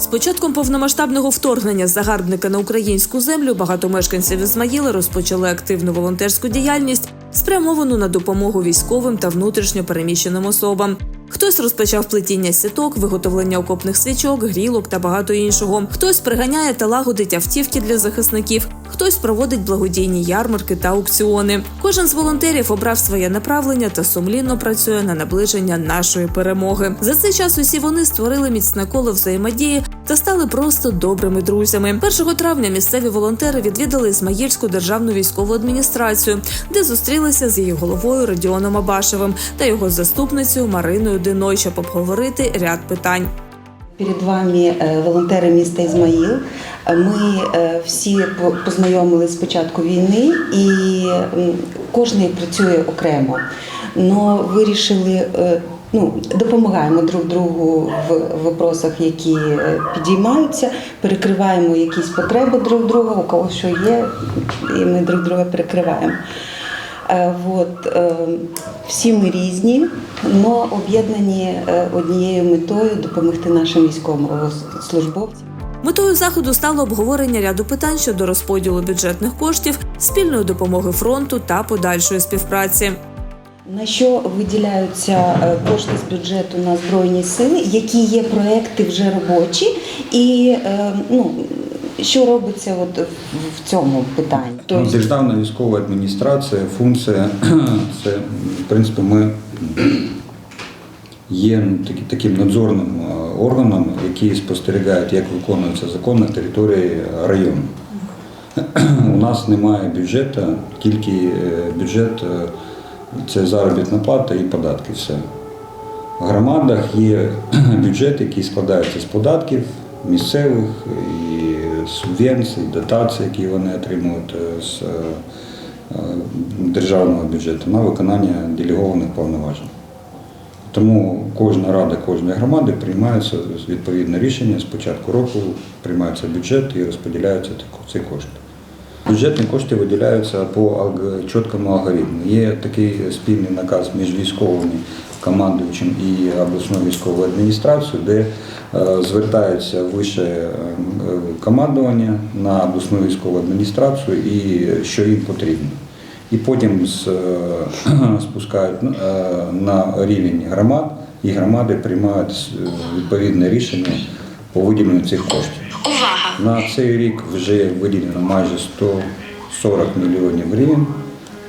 З початком повномасштабного вторгнення загарбника на українську землю багато мешканців Ізмаїла розпочали активну волонтерську діяльність, спрямовану на допомогу військовим та внутрішньо переміщеним особам. Хтось розпочав плетіння сіток, виготовлення окопних свічок, грілок та багато іншого. Хтось приганяє та лагодить автівки для захисників, хтось проводить благодійні ярмарки та аукціони. Кожен з волонтерів обрав своє направлення та сумлінно працює на наближення нашої перемоги. За цей час усі вони створили міцне коло взаємодії та стали просто добрими друзями. 1 травня місцеві волонтери відвідали Ізмаїльську державну військову адміністрацію, де зустрілися з її головою Радіоном Абашевим та його заступницею Мариною Диной, щоб обговорити ряд питань. Перед вами е, волонтери міста Ізмаїл. Ми е, всі по- познайомились з початку війни і кожен працює окремо. Но вирішили, е, ну, допомагаємо друг другу в вопросах, які підіймаються, перекриваємо якісь потреби друг друга, у кого що є, і ми друг друга перекриваємо. Е, Вот, е, всі ми різні, але об'єднані е, однією метою допомогти нашим військовослужбовцям. Метою заходу стало обговорення ряду питань щодо розподілу бюджетних коштів, спільної допомоги фронту та подальшої співпраці. На що виділяються кошти з бюджету на збройні сили, які є проекти вже робочі, і ну, що робиться от в- цьому питанні? Ну, Державна військова адміністрація, функція це, в принципі, ми є ну, таким надзорним е, органом, який спостерігає, як виконується закон на території району. У нас немає бюджету, тільки е, бюджет е, це заробітна плата і податки. Все. В громадах є бюджет, який складається з податків місцевих і субвенцій, дотацій, які вони отримують е, з е, державного бюджету на виконання делегованих повноважень. Тому кожна рада кожної громади приймається відповідне рішення з початку року, приймається бюджет і розподіляються ці кошти. Бюджетні кошти виділяються по чіткому алгоритму. Є такий спільний наказ між військовими командуючим і обласною військовою адміністрацією, де е, звертається вище е, командування на обласну військову адміністрацію і що їм потрібно. І потім е, спускають на рівень громад, і громади приймають відповідне рішення по виділенню цих коштів. На цей рік вже виділено майже 140 мільйонів гривень.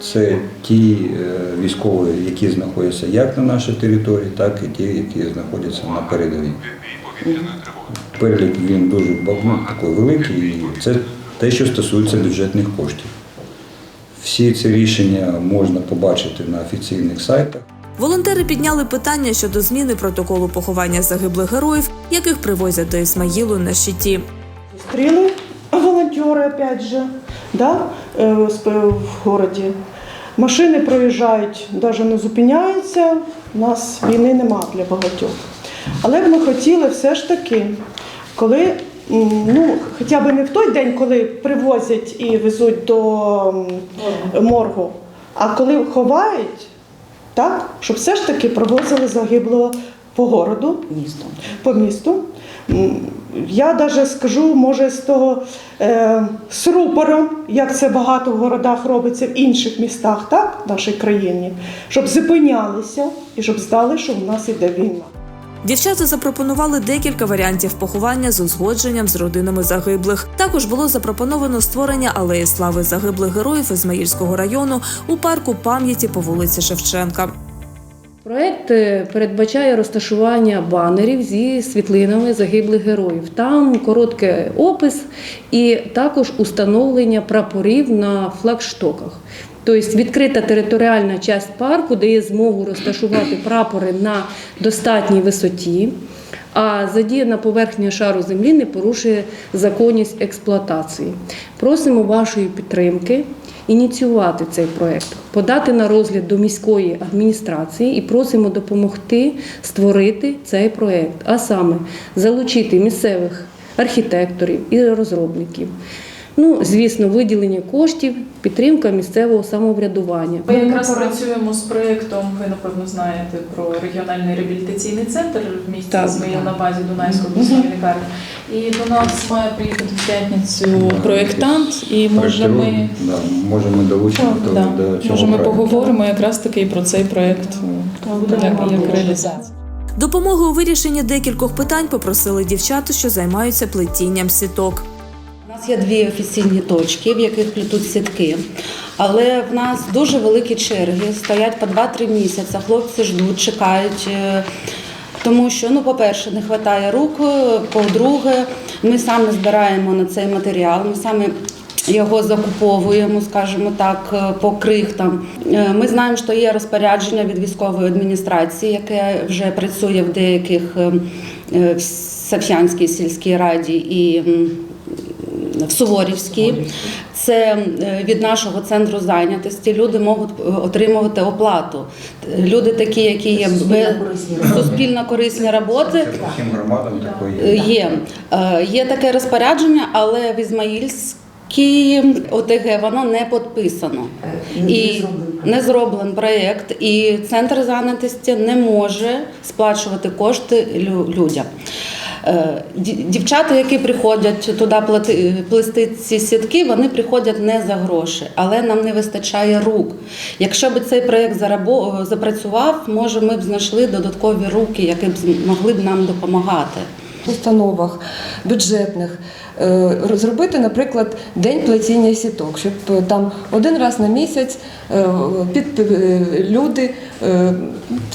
Це ті е, військові, які знаходяться як на нашій території, так і ті, які знаходяться на передовій. Перелік він дуже ну, такий великий, і це те, що стосується бюджетних коштів. Всі ці рішення можна побачити на офіційних сайтах. Волонтери підняли питання щодо зміни протоколу поховання загиблих героїв, яких привозять до Ісмаїлу на щиті. Стріли волонтери, опять же, да, е, в городі. Машини проїжджають, навіть не зупиняються. У нас війни нема для багатьох. Але б ми хотіли все ж таки, коли, ну, хоча б не в той день, коли привозять і везуть до моргу, а коли ховають, так, щоб все ж таки провозили загиблого по городу, Містом. по місту. Я навіть скажу, може, з того е, з рупором, як це багато в городах робиться в інших містах, так, в нашій країні, щоб зупинялися і щоб знали, що в нас іде війна. Дівчата запропонували декілька варіантів поховання з узгодженням з родинами загиблих. Також було запропоновано створення алеї слави загиблих героїв Ізмаїльського району у парку пам'яті по вулиці Шевченка. Проект е, передбачає розташування банерів зі світлинами загиблих героїв. Там короткий опис і також установлення прапорів на флагштоках. Тобто відкрита територіальна частина парку дає змогу розташувати прапори на достатній висоті, а задіяна поверхня шару землі не порушує законність експлуатації. Просимо вашої підтримки ініціювати цей проект, подати на розгляд до міської адміністрації і просимо допомогти створити цей проект, а саме залучити місцевих архітекторів і розробників. Ну, звісно, виділення коштів, підтримка місцевого самоврядування. Ми якраз працюємо з проєктом, ви напевно знаєте про регіональний реабілітаційний центр в місті Так. Ізмаїл на базі Дунайської обласної лікарні. І до нас має приїхати в п'ятницю проєктант, і може ми, Да, може ми долучимо Так, до, да. до цього може ми поговоримо якраз таки про цей проєкт, як, як реалізація. Допомоги у вирішенні декількох питань попросили дівчата, що займаються плетінням сіток. Нас є дві офіційні точки, в яких плетуть сітки. Але в нас дуже великі черги, стоять по 2-3 місяці. Хлопці ждуть, чекають. е, Тому що, ну, по-перше, не вистачає рук. е, По-друге, ми самі збираємо на цей матеріал, ми самі його закуповуємо, скажімо так, е, по крихтам. Ми знаємо, що є розпорядження від військової адміністрації, яке вже працює в деяких е, е, в Савчанській сільській раді і в Суворівській. Це е, від нашого центру зайнятості. Люди можуть е, отримувати оплату. Люди такі, які є суспільно корисні роботи. Всім громадам такої Е, є. Є. Таке розпорядження, але в Ізмаїльській ОТГ воно не підписано. І не зроблений проєкт, і центр зайнятості не може сплачувати кошти людям. Е, ді- Дівчата, які приходять туди плести ці сітки, вони приходять не за гроші, але нам не вистачає рук. Якщо б цей проєкт зарабо- запрацював, може ми б знайшли додаткові руки, які б могли б нам допомагати. Установах бюджетних е, розробити, наприклад, день плетіння сіток, щоб е, там один раз на місяць е, під люди,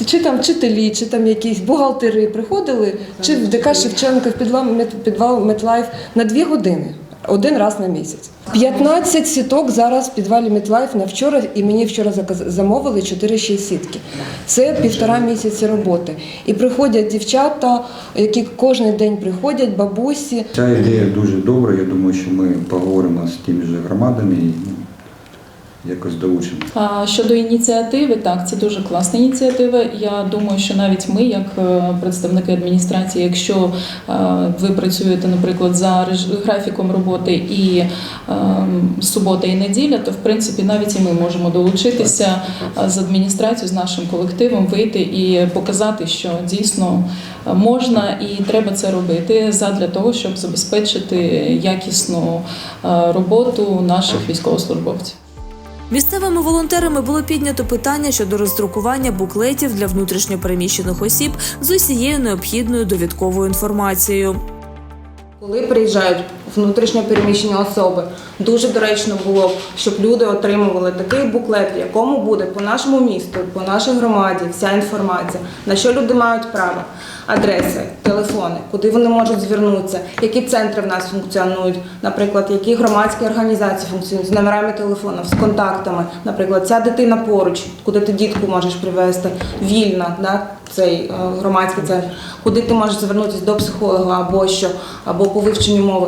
чи там вчителі, чи там якісь бухгалтери приходили, чи в ДК Шевченка в підвал Метлайф на дві години. Один раз на місяць. 15 сіток зараз в підвалі Мітлайф на вчора, і мені вчора замовили 4-6 сітки. Це півтора місяці роботи. І приходять дівчата, які кожен день приходять, бабусі. Ця ідея дуже добра. Я думаю, що ми поговоримо з тими ж громадами якось долучимо. А щодо ініціативи, так, це дуже класна ініціатива. Я думаю, що навіть ми, як е, представники адміністрації, якщо е, ви працюєте, наприклад, за графіком роботи і е, субота і неділя, то в принципі навіть і ми можемо долучитися з адміністрацією, з нашим колективом, вийти і показати, що дійсно можна і треба це робити задля того, щоб забезпечити якісну роботу наших військовослужбовців. Місцевими волонтерами було піднято питання щодо роздрукування буклетів для внутрішньопереміщених осіб з усією необхідною довідковою інформацією. Коли приїжджають внутрішньо переміщені особи, дуже доречно було б, щоб люди отримували такий буклет, в якому буде по нашому місту, по нашій громаді вся інформація, на що люди мають право, адреси, телефони, куди вони можуть звернутися, які центри в нас функціонують, наприклад, які громадські організації функціонують з номерами телефонів, з контактами. Наприклад, ця дитина поруч, куди ти дітку можеш привезти, вільна, да, цей е, громадський центр, куди ти можеш звернутися до психолога або що, або по вивченню мови.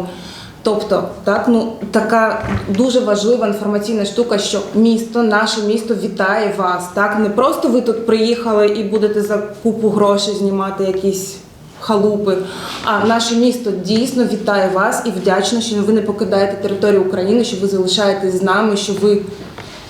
Тобто, так, ну така дуже важлива інформаційна штука, що місто, наше місто вітає вас. Так, не просто ви тут приїхали і будете за купу грошей знімати якісь халупи. А наше місто дійсно вітає вас і вдячно, що ви не покидаєте територію України, що ви залишаєтесь з нами, що ви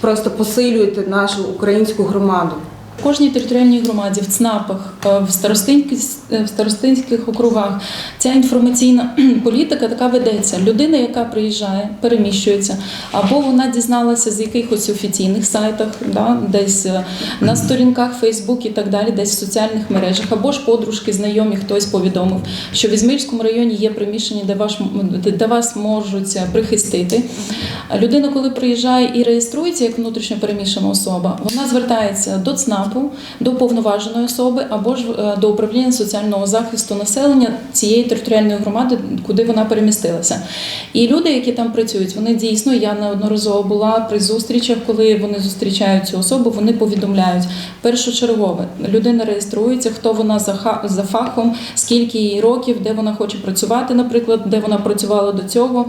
просто посилюєте нашу українську громаду. Кожній територіальній громаді, в ЦНАПах, е, в старостинських, в старостинських округах ця інформаційна політика така ведеться. Людина, яка приїжджає, переміщується, або вона дізналася з якихось офіційних сайтах, да, десь е, на сторінках Фейсбук і так далі, десь в соціальних мережах, або ж подружки, знайомі, хтось повідомив, що в Ізмаїльському районі є приміщення, де, ваш, де вас можуть е, прихистити. Людина, коли приїжджає і реєструється як внутрішньо переміщена особа, вона звертається до ЦНАПу, до повноваженої особи або ж е, до управління соціального захисту населення цієї територіальної громади, куди вона перемістилася. І люди, які там працюють, вони дійсно я неодноразово була при зустрічах, коли вони зустрічають цю особу, вони повідомляють першочергове. Людина реєструється, хто вона за за фахом, скільки їй років, де вона хоче працювати, наприклад, де вона працювала до цього,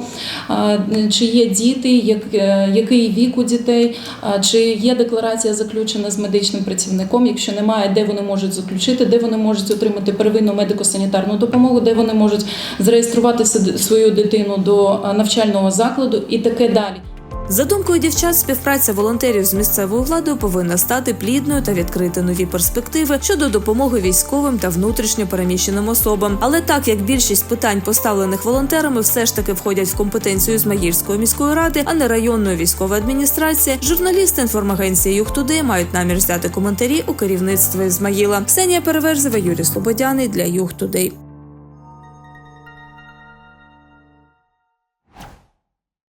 чи є діти, е, який вік у дітей, чи є декларація заключена з медичним працівником. Працівником, якщо немає, де вони можуть заключити, де вони можуть отримати первинну медико-санітарну допомогу, де вони можуть зареєструвати свою дитину до навчального закладу і таке далі. За думкою дівчат, співпраця волонтерів з місцевою владою повинна стати плідною та відкрити нові перспективи щодо допомоги військовим та внутрішньо переміщеним особам. Але так як більшість питань, поставлених волонтерами, все ж таки входять в компетенцію Ізмаїльської міської ради, а не районної військової адміністрації, журналісти інформагенції «Юг-Тудей» мають намір взяти коментарі у керівництва Ізмаїла. Ксенія Переверзева, Юрій Слободяний для «Юг-Тудей».